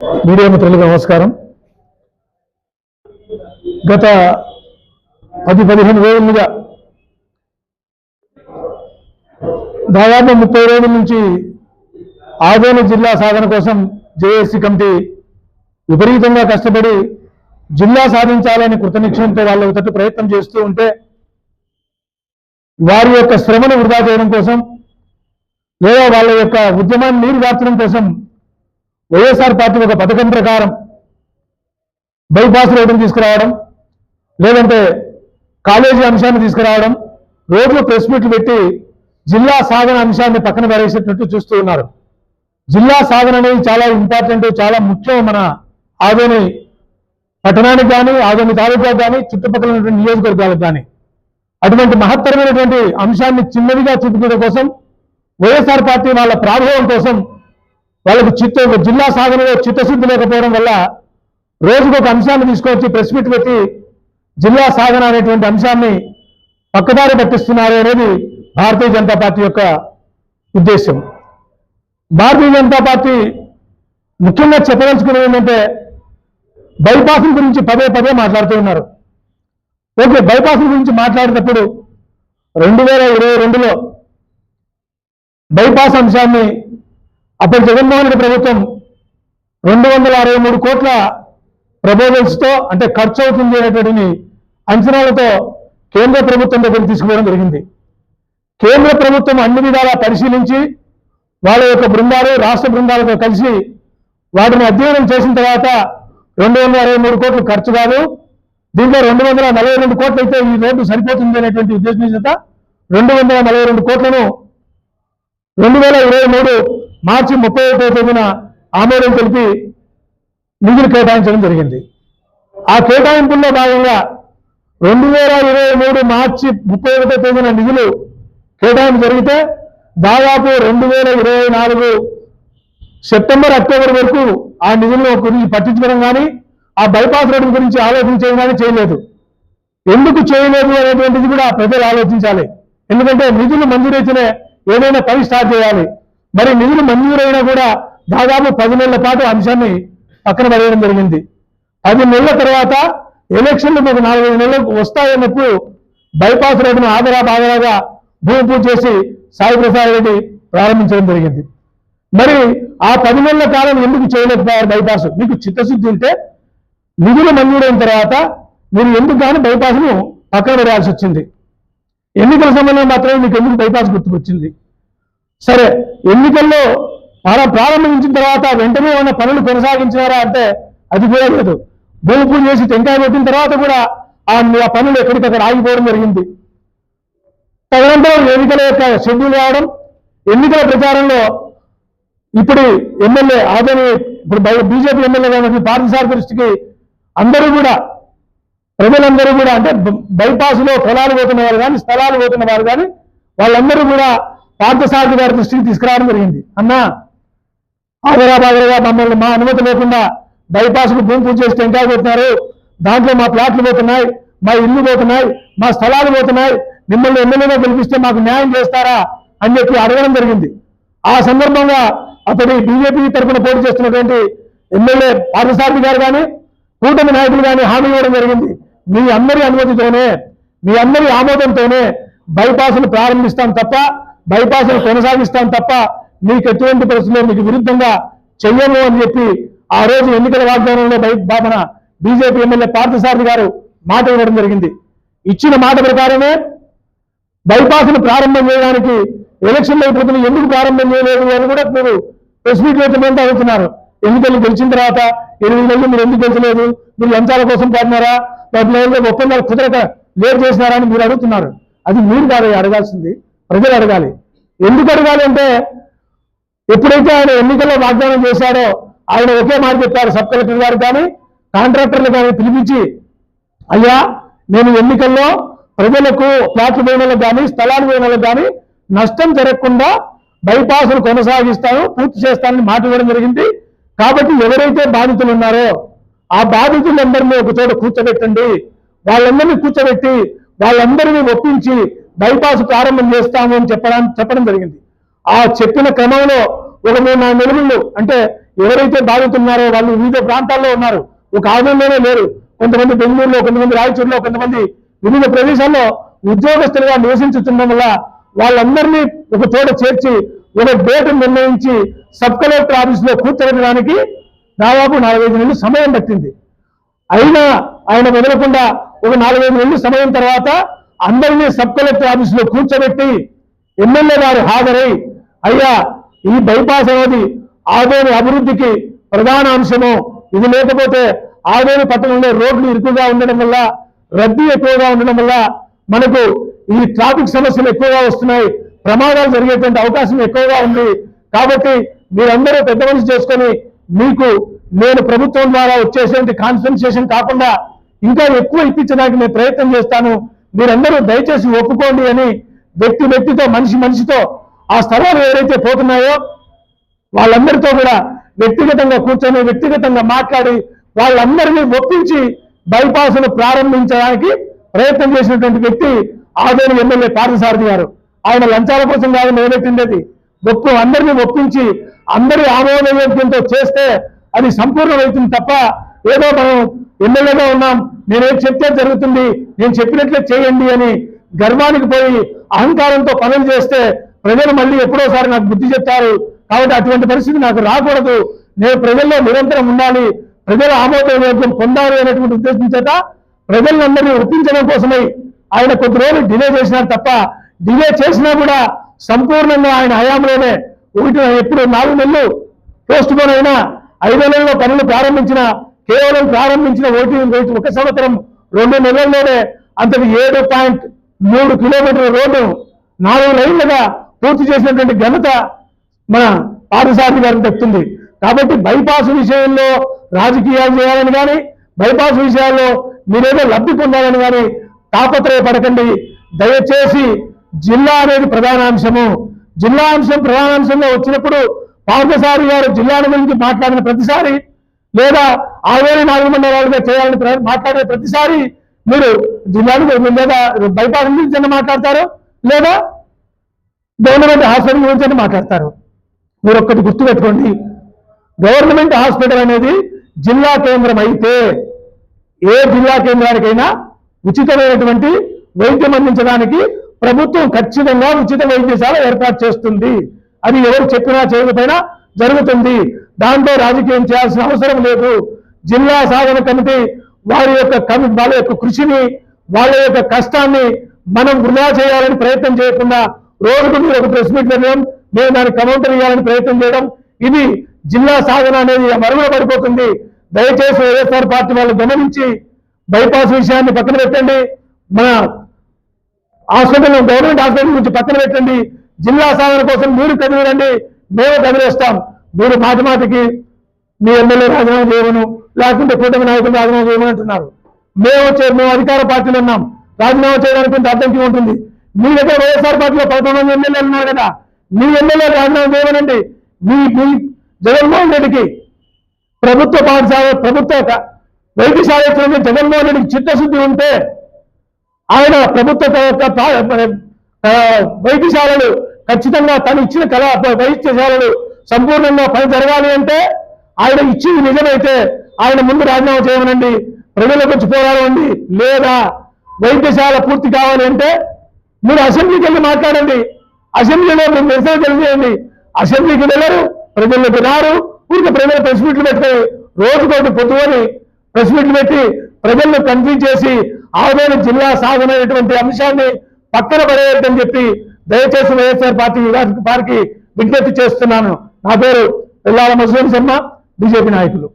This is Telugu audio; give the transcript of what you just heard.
మీడియా మిత్రులకు నమస్కారం. గత పది పదిహేను రోజులుగా దాదాపు ముప్పై రోజుల నుంచి ఆదోని జిల్లా సాధన కోసం జేఏసీ కమిటీ విపరీతంగా కష్టపడి జిల్లా సాధించాలని కృతనిశ్చయంతో వాళ్ళ తట్టు ప్రయత్నం చేస్తూ ఉంటే వారి యొక్క శ్రమను వృధా చేయడం కోసం లేదా వాళ్ళ యొక్క ఉద్యమాన్ని నీరు గార్చడం కోసం వైఎస్ఆర్ పార్టీ ఒక పథకం ప్రకారం బైపాస్ రోడ్డును తీసుకురావడం లేదంటే కాలేజీ అంశాన్ని తీసుకురావడం రోడ్లు ప్రెస్ మీట్లు పెట్టి జిల్లా సాధన అంశాన్ని పక్కన పడేసేటట్టు చూస్తూ ఉన్నారు. జిల్లా సాధన అనేది చాలా ఇంపార్టెంట్ చాలా ముఖ్యం మన ఆదోని పట్టణానికి కానీ ఆదోని తాలూకా కానీ చుట్టుపక్కల ఉన్నటువంటి నియోజకవర్గాలకు కానీ. అటువంటి మహత్తరమైనటువంటి అంశాన్ని చిన్నదిగా చూపించడం కోసం వైఎస్ఆర్ పార్టీ వాళ్ళ ప్రాభవం కోసం వాళ్ళకు చిత్త జిల్లా సాధనలో చిత్తశుద్ధి లేకపోవడం వల్ల రోజుకు ఒక అంశాన్ని తీసుకొచ్చి ప్రెస్ మీట్ పెట్టి జిల్లా సాధన అనేటువంటి అంశాన్ని పక్కదారి పట్టిస్తున్నారు అనేది భారతీయ జనతా పార్టీ యొక్క ఉద్దేశం భారతీయ జనతా పార్టీ ముఖ్యంగా చెప్పదలుచుకునేది ఏంటంటే బైపాసుల గురించి పదే పదే మాట్లాడుతూ ఉన్నారు. ఓకే బైపాసుల గురించి మాట్లాడేటప్పుడు రెండు వేల ఇరవై రెండులో బైపాస్ అంశాన్ని అప్పటి జగన్మోహన్ రెడ్డి ప్రభుత్వం రెండు వందల అరవై మూడు కోట్ల ప్రపోజల్స్తో అంటే ఖర్చు అవుతుంది అనేటువంటి అంచనాలతో కేంద్ర ప్రభుత్వం దగ్గర తీసుకుపోవడం జరిగింది. కేంద్ర ప్రభుత్వం అన్ని విధాలా పరిశీలించి వాళ్ళ యొక్క బృందాలు రాష్ట్ర బృందాలతో కలిసి వాటిని అధ్యయనం చేసిన తర్వాత రెండు వందల అరవై మూడు కోట్లు ఖర్చు కాదు దీంట్లో రెండు వందల నలభై రెండు కోట్లు అయితే ఈ రోడ్డు సరిపోతుంది అనేటువంటి ఉద్దేశం చేత రెండు వందల నలభై రెండు కోట్లను రెండు వేల ఇరవై మూడు మార్చి ముప్పై ఒకటో తేదీన ఆమోదం తెలిపి నిధులు కేటాయించడం జరిగింది. ఆ కేటాయింపుల్లో భాగంగా రెండు వేల ఇరవై మూడు మార్చి ముప్పై ఒకటో తేదీన నిధులు కేటాయింపు జరిగితే దాదాపు రెండు వేల ఇరవై నాలుగు సెప్టెంబర్ అక్టోబర్ వరకు ఆ నిధులను గురించి పట్టించుకోవడం కానీ ఆ బైపాస్ రోడ్డు గురించి ఆలోచించడం కానీ చేయలేదు. ఎందుకు చేయలేదు అనేటువంటిది కూడా ప్రజలు ఆలోచించాలి. ఎందుకంటే నిధులు మంజూరైతేనే ఏదైనా పని స్టార్ట్ చేయాలి. మరి నిధులు మంజూరైనా కూడా దాదాపు పది నెలల పాటు అంశాన్ని పక్కన పడేయడం జరిగింది. పది నెలల తర్వాత ఎలక్షన్లు ఒక నాలుగైదు నెలలకు వస్తాయన్నప్పుడు బైపాస్ రోడ్డును ఆదరా బాదరాగా భూమి పూజ చేసి సాయి ప్రసాద్ రెడ్డి ప్రారంభించడం జరిగింది. మరి ఆ పది నెలల కాలం ఎందుకు చేయలేకపోయారు బైపాస్? మీకు చిత్తశుద్ధి ఉంటే నిధులు మంజూరైన తర్వాత మీరు ఎందుకు కానీ బైపాస్ను పక్కన పడేయాల్సి వచ్చింది? ఎన్నికల సమయంలో మాత్రమే మీకు ఎందుకు బైపాస్ గుర్తుకొచ్చింది? సరే ఎన్నికల్లో మనం ప్రారంభించిన తర్వాత వెంటనే ఉన్న పనులు కొనసాగించినారా అంటే అది కూడా లేదు. భూమి పూజ చేసి టెంకాయ పెట్టిన తర్వాత కూడా ఆ పనులు ఎక్కడికక్కడ ఆగిపోవడం జరిగింది. తదనంతరం ఎన్నికల యొక్క షెడ్యూల్ రావడం ఎన్నికల ప్రచారంలో ఇప్పుడు ఎమ్మెల్యే ఆదరణ ఇప్పుడు బీజేపీ ఎమ్మెల్యే ఉన్నటువంటి పార్థసారథి దృష్టికి అందరూ కూడా ప్రజలందరూ కూడా అంటే బైపాస్లో పొలాలు పోతున్న వారు కానీ స్థలాలు పోతున్న వారు కానీ వాళ్ళందరూ కూడా పార్థసారథి గారి దృష్టికి తీసుకురావడం జరిగింది. అన్నా ఆదరాబాదరగా మమ్మల్ని మా అనుమతి లేకుండా బైపాస్కు భూమి పూజ చేసి టెంకాయ పోతున్నారు దాంట్లో మా ప్లాట్లు పోతున్నాయి మా ఇల్లు పోతున్నాయి మా స్థలాలు పోతున్నాయి. మిమ్మల్ని ఎమ్మెల్యేగా గెలిపిస్తే మాకు న్యాయం చేస్తారా అని చెప్పి అడగడం జరిగింది. ఆ సందర్భంగా అతడి బీజేపీ తరఫున పోటీ చేస్తున్నటువంటి ఎమ్మెల్యే పార్థసారథి గారు కానీ కూటమి నాయకులు కానీ హామీ ఇవ్వడం జరిగింది. మీ అందరి అనుమతితోనే మీ అందరి ఆమోదంతోనే బైపాస్ను ప్రారంభిస్తాం తప్ప బైపాస్ను కొనసాగిస్తాం తప్ప మీకు ఎటువంటి పరిస్థితుల్లో మీకు విరుద్ధంగా చెయ్యము అని చెప్పి ఆ రోజు ఎన్నికల వాగ్దానంలో మన బీజేపీ ఎమ్మెల్యే పార్థసారథి గారు మాట ఇవ్వడం జరిగింది. ఇచ్చిన మాట ప్రకారమే బైపాస్ను ప్రారంభం చేయడానికి ఎలక్షన్లు అయిపోతున్నాయి ఎందుకు ప్రారంభం చేయలేదు అని కూడా మీరు ప్రెస్ మీట్లో పెట్టమంటే అడుగుతున్నారు. ఎన్నికలు గెలిచిన తర్వాత ఎనిమిది నెలలు మీరు ఎందుకు గెలిచలేదు? మీరు లంచాల కోసం పాడినారా? డబ్బులు ఒప్పందాలు కుదరక లేట్ చేసినారా అని మీరు అడుగుతున్నారు. అది మీరు కాదు అడగాల్సింది. ప్రజలు అడగాలి. ఎందుకు అడగాలి అంటే ఎప్పుడైతే ఆయన ఎన్నికల్లో వాగ్దానం చేశాడో ఆయన ఒకే మాట చెప్పారు సబ్ కలెక్టర్ గారు కానీ కాంట్రాక్టర్లు కానీ పిలిపించి అయ్యా నేను ఎన్నికల్లో ప్రజలకు ప్లాట్లు వేయడానికి కానీ స్థలాలు వేయడానికి కానీ నష్టం జరగకుండా బైపాసులు కొనసాగిస్తాను పూర్తి చేస్తానని మాట ఇవ్వడం జరిగింది. కాబట్టి ఎవరైతే బాధితులు ఉన్నారో ఆ బాధితులందరినీ ఒక చోట కూర్చోబెట్టండి. వాళ్ళందరినీ కూర్చోబెట్టి వాళ్ళందరినీ ఒప్పించి బైపాస్ ప్రారంభం చేస్తాము అని చెప్పడం చెప్పడం జరిగింది. ఆ చెప్పిన క్రమంలో ఒక మూడు నాలుగు నెలలు అంటే ఎవరైతే బాధితున్నారో వాళ్ళు వివిధ ప్రాంతాల్లో ఉన్నారు. ఒక ఆదంలోనే లేరు. కొంతమంది బెంగళూరులో కొంతమంది రాయచూరులో కొంతమంది వివిధ ప్రదేశాల్లో ఉద్యోగస్తులుగా నివసించుతుండడం వల్ల వాళ్ళందరినీ ఒక చోట చేర్చి ఒక డేటు నిర్ణయించి సబ్ కలెక్టర్ ఆఫీసులో కూర్చోబెట్టడానికి దాదాపు నాలుగైదు నెలలు సమయం పట్టింది. అయినా ఆయన వదలకుండా ఒక నాలుగైదు నెలలు సమయం తర్వాత అందరినీ సబ్ కలెక్టర్ ఆఫీసులో కూర్చోబెట్టి ఎమ్మెల్యే గారు హాజరై అయ్యా ఈ బైపాస్ అనేది ఆదోని అభివృద్ధికి ప్రధాన అంశము. ఇది లేకపోతే ఆదోని పట్టణంలో రోడ్లు ఇరుకుగా ఉండడం వల్ల రద్దీ ఎక్కువగా ఉండడం వల్ల మనకు ఈ ట్రాఫిక్ సమస్యలు ఎక్కువగా వస్తున్నాయి. ప్రమాదాలు జరిగేటువంటి అవకాశం ఎక్కువగా ఉంది. కాబట్టి మీరందరూ పెద్ద మనిషి చేసుకొని మీకు నేను ప్రభుత్వం ద్వారా వచ్చేసేటువంటి కాన్సన్ట్రేషన్ కాకుండా ఇంకా ఎక్కువ ఇప్పించడానికి నేను ప్రయత్నం చేస్తాను. మీరందరూ దయచేసి ఒప్పుకోండి అని వ్యక్తి వ్యక్తితో మనిషి మనిషితో ఆ స్థలాలు ఎవరైతే పోతున్నాయో వాళ్ళందరితో కూడా వ్యక్తిగతంగా కూర్చొని వ్యక్తిగతంగా మాట్లాడి వాళ్ళందరినీ ఒప్పించి బైపాస్ను ప్రారంభించడానికి ప్రయత్నం చేసినటువంటి వ్యక్తి ఆదోని ఎమ్మెల్యే పార్థసారథి గారు. ఆయన లంచాల కోసం కాదు నిలబెట్టిండేది గొప్ప అందరినీ ఒప్పించి అందరి ఆమోదయోగ్యంతో చేస్తే అది సంపూర్ణమవుతుంది తప్ప ఏదో మనం ఎమ్మెల్యేగా ఉన్నాం నేనేం చెప్తే జరుగుతుంది నేను చెప్పినట్లే చేయండి అని గర్వానికి పోయి అహంకారంతో పనులు చేస్తే ప్రజలు మళ్ళీ ఎప్పుడోసారి నాకు బుద్ధి చెప్తారు. కాబట్టి అటువంటి పరిస్థితి నాకు రాకూడదు. నేను ప్రజల్లో నిరంతరం ఉండాలి. ప్రజల ఆమోదయోగ్యం పొందాలి అనేటువంటి ఉద్దేశం చేత ప్రజలందరినీ ఒప్పించడం కోసమై ఆయన కొద్ది రోజులు డిలే చేసినారు తప్ప డిలే చేసినా కూడా సంపూర్ణంగా ఆయన హయాంలోనే ఒకటి ఎప్పుడు నాలుగు నెలలు పోస్ట్ పోన్ అయినా ఐదు నెలల్లో పనులు ప్రారంభించిన కేవలం ప్రారంభించిన ఒకటి ఒకటి- ఒక సంవత్సరం రెండు నెలల్లోనే అంతటి ఏడు పాయింట్ మూడు కిలోమీటర్ల రోడ్డు నాలుగు లైన్లుగా పూర్తి చేసినటువంటి ఘనత మన పాఠశాల గారికి దక్కుతుంది. కాబట్టి బైపాస్ విషయంలో రాజకీయాలు చేయాలని కానీ బైపాస్ విషయాల్లో మీరేదో లబ్ధి పొందాలని కానీ తాపత్రయపడకండి. దయచేసి జిల్లా అనేది ప్రధాన అంశము జిల్లా అంశం ప్రధాన అంశంలో వచ్చినప్పుడు పార్థసారి గారు జిల్లాల గురించి మాట్లాడిన ప్రతిసారి లేదా ఆవేరి నాలుగు మండలాలుగా చేయాలని మాట్లాడే ప్రతిసారి మీరు జిల్లాను లేదా బయట గురించి మాట్లాడతారు లేదా గవర్నమెంట్ హాస్పిటల్ గురించి అని మాట్లాడతారు. మీరు ఒక్కటి గుర్తుపెట్టుకోండి. గవర్నమెంట్ హాస్పిటల్ అనేది జిల్లా కేంద్రం అయితే ఏ జిల్లా కేంద్రానికైనా ఉచితమైనటువంటి వైద్యం అందించడానికి ప్రభుత్వం ఖచ్చితంగా ఉచిత వైద్యశాల ఏర్పాటు చేస్తుంది. అది ఎవరు చెప్పినా చేయకపోయినా జరుగుతుంది. దాంట్లో రాజకీయం చేయాల్సిన అవసరం లేదు. జిల్లా సాధన కమిటీ వారి యొక్క కమి వాళ్ళ యొక్క కృషిని వాళ్ళ యొక్క కష్టాన్ని మనం వృధా చేయాలని ప్రయత్నం చేయకుండా రోజుకు మీరు ఒక ప్రెస్ మీట్ వెళ్ళడం మేము దానికి కమౌంటర్ ఇవ్వాలని ప్రయత్నం చేయడం ఇది జిల్లా సాధన అనేది మరుగున పడిపోతుంది. దయచేసి వైఎస్ఆర్ పార్టీ వాళ్ళు గమనించి బైపాస్ విషయాన్ని పక్కన పెట్టండి. మన హాస్పిటల్ గవర్నమెంట్ హాస్పిటల్ గురించి పక్కన పెట్టండి. జిల్లా సాధన కోసం మీరు కదిలిరండి మేము కదిలేస్తాం. మీరు మాటి మాటికి మీ ఎమ్మెల్యే రాజీనామా చేయను లేకుంటే కూటమి నాయకులు రాజీనామా చేయమంటున్నారు. మేము వచ్చే మేము అధికార పార్టీలు ఉన్నాం. రాజీనామా చేయడానికి కొంత అడ్డంకి ఉంటుంది. మీ దగ్గర వైఎస్ఆర్ పార్టీలో పదకొండు మంది ఎమ్మెల్యేలు ఉన్నారు కదా మీ ఎమ్మెల్యే రాజీనామా చేయమనండి. మీ మీ జగన్మోహన్ రెడ్డికి ప్రభుత్వ పాఠశాల ప్రభుత్వ వైద్యశాల జగన్మోహన్ రెడ్డికి చిత్తశుద్ధి ఉంటే ఆయన ప్రభుత్వ వైద్యశాలలు ఖచ్చితంగా తను ఇచ్చిన కళ వైద్యశాలలు సంపూర్ణంగా పని జరగాలి అంటే ఆయన ఇచ్చింది నిజమైతే ఆయన ముందు రాజీనామా చేయమనండి. ప్రజలకు వచ్చి పోరాడండి. లేదా వైద్యశాల పూర్తి కావాలి అంటే మీరు అసెంబ్లీకి వెళ్ళి మాట్లాడండి. అసెంబ్లీలో మీరు నిరసన తెలియజేయండి. అసెంబ్లీకి వెళ్ళరు ప్రజల్లోకి రారు. ఊరికి ప్రజలు ప్రెస్ మీట్లు పెట్టి రోజుకోటి పొద్దుకొని ప్రెస్ మీట్లు పెట్టి ప్రజలను కన్ఫ్యూజ్ చేసి ఆదోని జిల్లా సాధనైనటువంటి అంశాన్ని పక్కన పడేయద్దని చెప్పి దయచేసి వైఎస్ఆర్ పార్టీ వారికి విజ్ఞప్తి చేస్తున్నాను. నా పేరు పిల్లాల మసూరి శర్మ బీజేపీ నాయకులు.